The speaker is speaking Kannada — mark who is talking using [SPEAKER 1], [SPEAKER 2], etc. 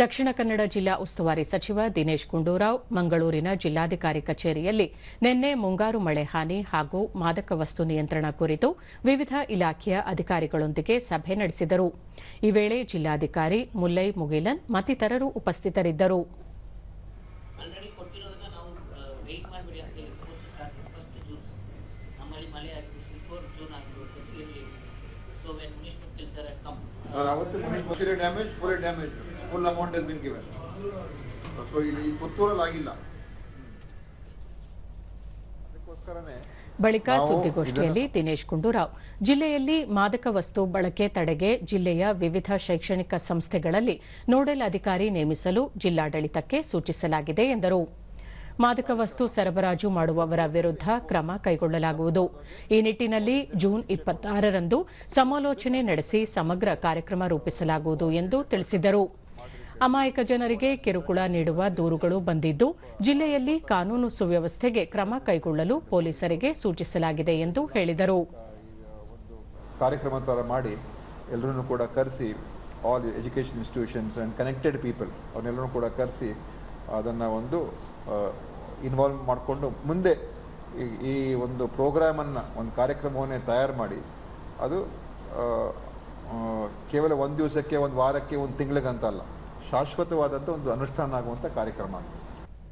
[SPEAKER 1] ದಕ್ಷಿಣ ಕನ್ನಡ ಜಿಲ್ಲಾ ಉಸ್ತುವಾರಿ ಸಚಿವ ದಿನೇಶ್ ಗುಂಡೂರಾವ್ ಮಂಗಳೂರಿನ ಜಿಲ್ಲಾಧಿಕಾರಿ ಕಚೇರಿಯಲ್ಲಿ ನಿನ್ನೆ ಮುಂಗಾರು ಮಳೆ ಹಾನಿ ಹಾಗೂ ಮಾದಕ ವಸ್ತು ನಿಯಂತ್ರಣ ಕುರಿತು ವಿವಿಧ ಇಲಾಖೆಯ ಅಧಿಕಾರಿಗಳೊಂದಿಗೆ ಸಭೆ ನಡೆಸಿದರು. ಈ ವೇಳೆ ಜಿಲ್ಲಾಧಿಕಾರಿ ಮುಲ್ಲೈ ಮುಗಿಲನ್ ಮತ್ತಿತರರು ಉಪಸ್ಥಿತರಿದ್ದರು.
[SPEAKER 2] ಅವತ್ತು damage full damage full amount has been given. So ಇಲ್ಲಿ ಪುತ್ತೂರಲ್ಲಿ ಆಗಿಲ್ಲ. ಅದಕ್ಕೋಸ್ಕರನೇ
[SPEAKER 1] ಬಳಿಕ ಸುದ್ದಿಗೋಷ್ಠಿಯಲ್ಲಿ ದಿನೇಶ್ ಗುಂಡೂರಾವ್. ಜಿಲ್ಲೆಯಲ್ಲಿ ಮಾದಕ ವಸ್ತು ಬಳಕೆ ತಡೆಗೆ ಜಿಲ್ಲೆಯ ವಿವಿಧ ಶೈಕ್ಷಣಿಕ ಸಂಸ್ಥೆಗಳಲ್ಲಿ ನೋಡೆಲ್ ಅಧಿಕಾರಿ ನೇಮಿಸಲು ಜಿಲ್ಲಾಡಳಿತಕ್ಕೆ ಸೂಚಿಸಲಾಗಿದೆ ಎಂದರು. ಮಾದಕ ವಸ್ತು ಸರಬರಾಜು ಮಾಡುವವರ ವಿರುದ್ಧ ಕ್ರಮ ಕೈಗೊಳ್ಳಲಾಗುವುದು. ಈ ನಿಟ್ಟಿನಲ್ಲಿ ಜೂನ್ ಇಪ್ಪತ್ತಾರರಂದು ಸಮಾಲೋಚನೆ ನಡೆಸಿ ಸಮಗ್ರ ಕಾರ್ಯಕ್ರಮ ರೂಪಿಸಲಾಗುವುದು ಎಂದು ತಿಳಿಸಿದರು. ಅಮಾಯಕ ಜನರಿಗೆ ಕಿರುಕುಳ ನೀಡುವ ದೂರುಗಳು ಬಂದಿದ್ದು, ಜಿಲ್ಲೆಯಲ್ಲಿ ಕಾನೂನು ಸುವ್ಯವಸ್ಥೆಗೆ ಕ್ರಮ ಕೈಗೊಳ್ಳಲು ಪೊಲೀಸರಿಗೆ ಸೂಚಿಸಲಾಗಿದೆ ಎಂದು ಹೇಳಿದರು.
[SPEAKER 3] ಕಾರ್ಯಕ್ರಮ ಮಾಡಿ ಎಲ್ಲರನ್ನೂ ಕೂಡ ಕರೆಸಿ all education institutions and connected people ಅವನ್ನೆಲ್ಲರೂ ಕೂಡ ಕರೆಸಿ ಅದನ್ನು ಒಂದು ಇನ್ವಾಲ್ವ್ ಮಾಡಿಕೊಂಡು ಮುಂದೆ ಈ- ಒಂದು ಪ್ರೋಗ್ರಾಮನ್ನು ಒಂದು ಕಾರ್ಯಕ್ರಮವನ್ನೇ ತಯಾರು ಮಾಡಿ, ಅದು ಕೇವಲ ಒಂದು ದಿವಸಕ್ಕೆ, ಒಂದು ವಾರಕ್ಕೆ, ಒಂದು ತಿಂಗಳಿಗಂತ ಅಲ್ಲ ಶಾಶ್ವತವಾದಂಥ ಒಂದು ಅನುಷ್ಠಾನ ಆಗುವಂಥ ಕಾರ್ಯಕ್ರಮ ಆಗಿದೆ